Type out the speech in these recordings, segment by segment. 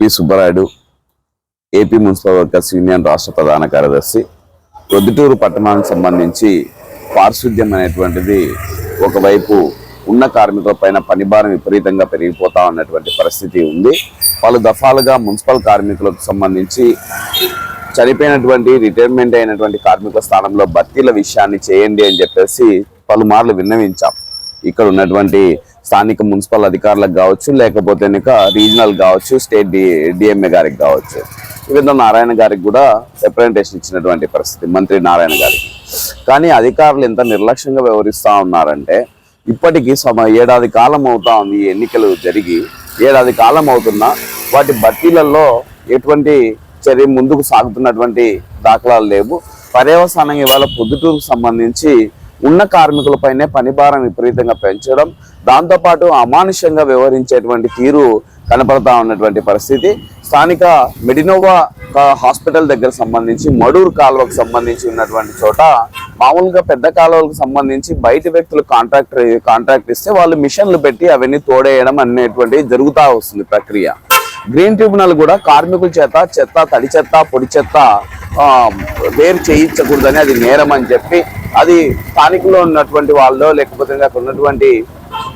P Subbarayudu AP municipal workers union రాష్ట్ర ప్రధాన కార్యదర్శి. ప్రొద్దుటూరు పట్టణానికి సంబంధించి పారిశుద్ధ్యం అనేటువంటిది ఒకవైపు ఉన్న కార్మికుల పైన పనిభారం విపరీతంగా పెరిగిపోతా ఉన్నటువంటి పరిస్థితి ఉంది. పలు దఫాలుగా మున్సిపల్ కార్మికులకు సంబంధించి చనిపోయినటువంటి రిటైర్మెంట్ అయినటువంటి కార్మికుల స్థానంలో భర్తీల విషయాన్ని చేయండి అని చెప్పేసి పలుమార్లు విన్నవించాం. ఇక్కడ ఉన్నటువంటి స్థానిక మున్సిపల్ అధికారులకు కావచ్చు లేకపోతే కనుక రీజనల్ కావచ్చు స్టేట్ డి డిఎంఏ గారికి కావచ్చు. ఈవెన్ నారాయణ గారికి కూడా రిప్రజెంటేషన్ ఇచ్చినటువంటి పరిస్థితి మంత్రి నారాయణ గారికి. కానీ అధికారులు ఎంత నిర్లక్ష్యంగా వ్యవహరిస్తూ ఉన్నారంటే ఇప్పటికీ సమ ఏడాది కాలం అవుతా ఉంది ఎన్నికలు జరిగి ఏడాది కాలం అవుతున్నా వాటి భర్తీలలో ఎటువంటి చర్య ముందుకు సాగుతున్నటువంటి దాఖలాలు లేవు. పర్యవసానంగా ఇవాళ పొద్దుటూరుకు సంబంధించి ఉన్న కార్మికులపైనే పనిభారం విపరీతంగా పెంచడం దాంతోపాటు అమానుష్యంగా వ్యవహరించేటువంటి తీరు కనపడతా ఉన్నటువంటి పరిస్థితి. స్థానిక మెడినోవా హాస్పిటల్ దగ్గర సంబంధించి మడూరు కాలువకు సంబంధించి ఉన్నటువంటి చోట మామూలుగా పెద్ద కాలువలకు సంబంధించి బయట వ్యక్తులు కాంట్రాక్ట్ కాంట్రాక్ట్ ఇస్తే వాళ్ళు మిషన్లు పెట్టి అవన్నీ తోడేయడం అనేటువంటి జరుగుతూ వస్తుంది ప్రక్రియ. గ్రీన్ ట్రిబ్యునల్ కూడా కార్మికుల చేత చెత్త తడి చెత్త పొడి చెత్త వేరు చేయించకూడదని అది నేరం అని చెప్పి అది స్థానికంలో ఉన్నటువంటి వాళ్ళు లేకపోతే అక్కడ ఉన్నటువంటి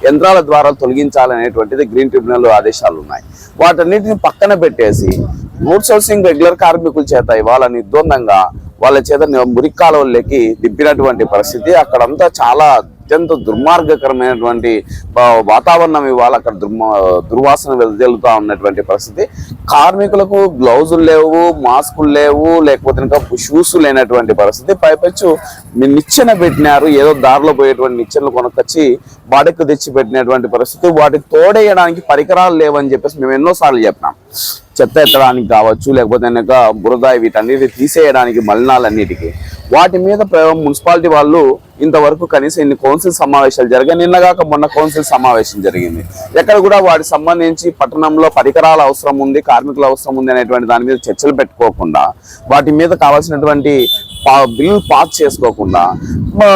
యంత్రాల ద్వారా తొలగించాలనేటువంటిది గ్రీన్ ట్రిబ్యునల్ ఆదేశాలు ఉన్నాయి. వాటన్నిటిని పక్కన పెట్టేసి అవుట్ సోర్సింగ్ రెగ్యులర్ కార్మికుల చేత ఇవాళ నిర్ద్వందంగా వాళ్ళ చేత మురికి కాలువల్లోకి దింపినటువంటి పరిస్థితి అక్కడంతా చాలా అత్యంత దుర్మార్గకరమైనటువంటి వాతావరణం ఇవాళ అక్కడ దుర్మా దుర్వాసన వెదజల్లుతా ఉన్నటువంటి పరిస్థితి. కార్మికులకు గ్లౌజులు లేవు మాస్కులు లేవు లేకపోతే ఇంకా షూస్ లేనటువంటి పరిస్థితి. పైపచ్చు మీ నిచ్చెన పెట్టినారు ఏదో దారిలో పోయేటువంటి నిచ్చెనలు కొనుక్కొచ్చి బాడెక్కు తెచ్చి పెట్టినటువంటి పరిస్థితి. వాటికి తోడేయడానికి పరికరాలు లేవని చెప్పేసి మేము ఎన్నోసార్లు చెప్పినాం. చెత్త ఎత్తడానికి కావచ్చు లేకపోతే కనుక బురద వీటన్నిటి తీసేయడానికి మలినాలన్నిటికీ. వాటి మీద ప్ర- మున్సిపాలిటీ వాళ్ళు ఇంతవరకు కనీసం ఇన్ని కౌన్సిల్ సమావేశాలు జరిగాయి. నిన్నగాక మొన్న కౌన్సిల్ సమావేశం జరిగింది. ఎక్కడ కూడా వాటికి సంబంధించి పట్టణంలో పరికరాల అవసరం ఉంది కార్మికుల అవసరం ఉంది అనేటువంటి దాని మీద చర్చలు పెట్టుకోకుండా వాటి మీద కావాల్సినటువంటి పా- బిల్లు పాస్ చేసుకోకుండా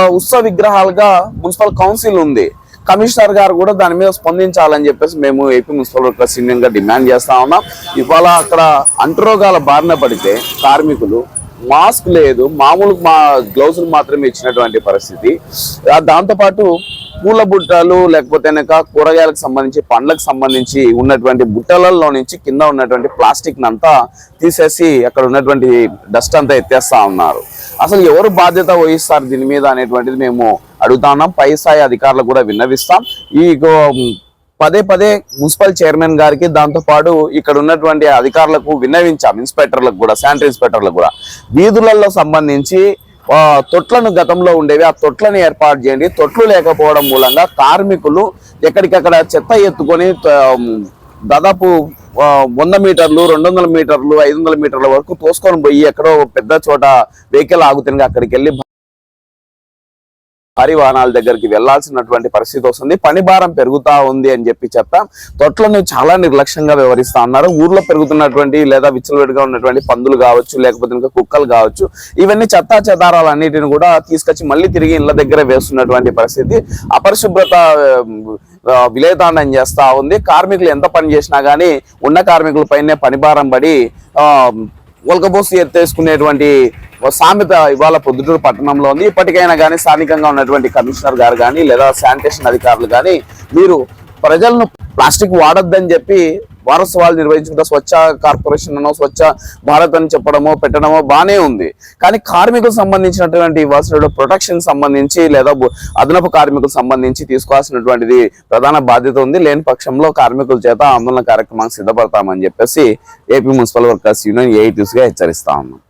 ఉత్సవ విగ్రహాలుగా మున్సిపల్ కౌన్సిల్ ఉంది. కమిషనర్ గారు కూడా దాని మీద స్పందించాలని చెప్పేసి మేము ఏపీ మున్సిపల్ వర్కర్స్ యూనియన్గా డిమాండ్ చేస్తా ఉన్నాం. ఇవాళ అక్కడ అంటరోగాల బారిన పడితే కార్మికులు మాస్క్ లేదు మామూలు మా గ్లౌజులు మాత్రమే ఇచ్చినటువంటి పరిస్థితి. దాంతోపాటు పూల బుట్టలు లేకపోతే కనుక కూరగాయలకు సంబంధించి పండ్లకు సంబంధించి ఉన్నటువంటి బుట్టలలో నుంచి కింద ఉన్నటువంటి ప్లాస్టిక్ అంతా తీసేసి అక్కడ ఉన్నటువంటి డస్ట్ అంతా ఎత్తేస్తా ఉన్నారు. అసలు ఎవరు బాధ్యత వహిస్తారు దీని మీద అనేటువంటిది మేము అడుగుతా ఉన్నాం. పై స్థాయి అధికారులకు కూడా విన్నవిస్తాం. ఈ గో- పదే పదే మున్సిపల్ చైర్మన్ గారికి దాంతో పాటు ఇక్కడ ఉన్నటువంటి అధికారులకు విన్నవించాం ఇన్స్పెక్టర్లకు కూడా శానిటరీ ఇన్స్పెక్టర్లకు కూడా. వీధులలో సంబంధించి తొట్లను గతంలో ఉండేవి ఆ తొట్లను ఏర్పాటు చేయండి. తొట్లు లేకపోవడం మూలంగా కార్మికులు ఎక్కడికక్కడ చెత్త ఎత్తుకొని దాదాపు వంద మీటర్లు రెండు వందల మీటర్లు ఐదు వందల మీటర్ల వరకు తోసుకొని పోయి ఎక్కడో పెద్ద చోట వెహికల్ ఆగుతుంది అక్కడికి వెళ్ళి భారీ వాహనాల దగ్గరికి వెళ్ళాల్సినటువంటి పరిస్థితి వస్తుంది. పని భారం పెరుగుతా ఉంది అని చెప్పి చెప్పాం తొట్లను చాలా నిర్లక్ష్యంగా వ్యవహరిస్తా ఉన్నారు. ఊర్లో పెరుగుతున్నటువంటి లేదా విచ్చలవిడిగా ఉన్నటువంటి పందులు కావచ్చు లేకపోతే ఇంకా కుక్కలు కావచ్చు ఇవన్నీ చెత్తా చెదారాలు అన్నిటిని కూడా తీసుకొచ్చి మళ్ళీ తిరిగి ఇళ్ళ దగ్గర వేస్తున్నటువంటి పరిస్థితి. అపరిశుభ్రత ఆ, విలేతాండం చేస్తా ఉంది. కార్మికులు ఎంత పని చేసినా గానీ ఉన్న కార్మికుల పైనే పనిభారం పడి ఆ, ఉలకబోసి ఎత్తేసుకునేటువంటి సామెత ఇవాళ పొద్దుటూరు పట్టణంలో ఉంది. ఇప్పటికైనా కానీ స్థానికంగా ఉన్నటువంటి కమిషనర్ గారు కానీ లేదా శానిటేషన్ అధికారులు కానీ మీరు ప్రజలను ప్లాస్టిక్ వాడొద్దని చెప్పి వారోత్సవాలు నిర్వహించుకుంటా స్వచ్ఛ కార్పొరేషన్ అనో స్వచ్ఛ భారత్ అని చెప్పడమో పెట్టడమో బానే ఉంది. కానీ కార్మికులకు సంబంధించినటువంటి ఇవ్వాల్సినటువంటి ప్రొటెక్షన్ సంబంధించి లేదా అదనపు కార్మికులకు సంబంధించి తీసుకోవాల్సినటువంటిది ప్రధాన బాధ్యత ఉంది. లేని పక్షంలో కార్మికుల చేత ఆందోళన కార్యక్రమానికి సిద్ధపడతామని చెప్పేసి ఏపీ మున్సిపల్ వర్కర్స్ యూనియన్ ఏఐటీస్గా హెచ్చరిస్తా ఉన్నాం.